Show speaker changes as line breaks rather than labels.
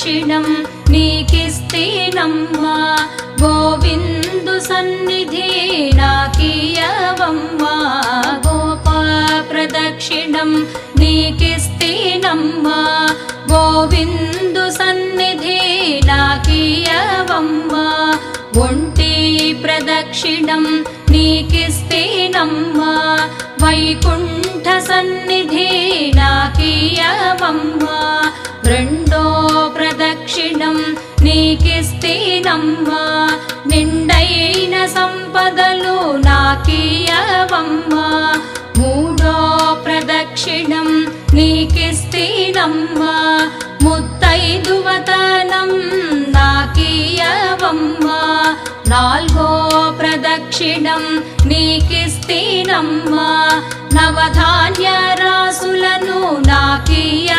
ప్రదక్షిణం నీకిస్తేనమ్మా గోవిందు సన్నిధి నాకీయవమ్మా. గోపా ప్రదక్షిణం నీకిస్తేనమ్మా గోవిందు సన్నిధి నాకీయవమ్మా. ఒంటి ప్రదక్షిణం నీకిస్తేనమ్మా వైకుంఠ సన్నిధి నాకీయవమ్మా. నీకిస్తేనమ్మా నిండైన సంపదలు నాకీయవమ్మా మూడో ప్రదక్షిణం నీకిస్తేనమ్మా. ముత్తైదువతనం నాకీయవమ్మా నాల్గో ప్రదక్షిణం నీకిస్తేనమ్మా. నవధాన్య రాసులను నాకీయ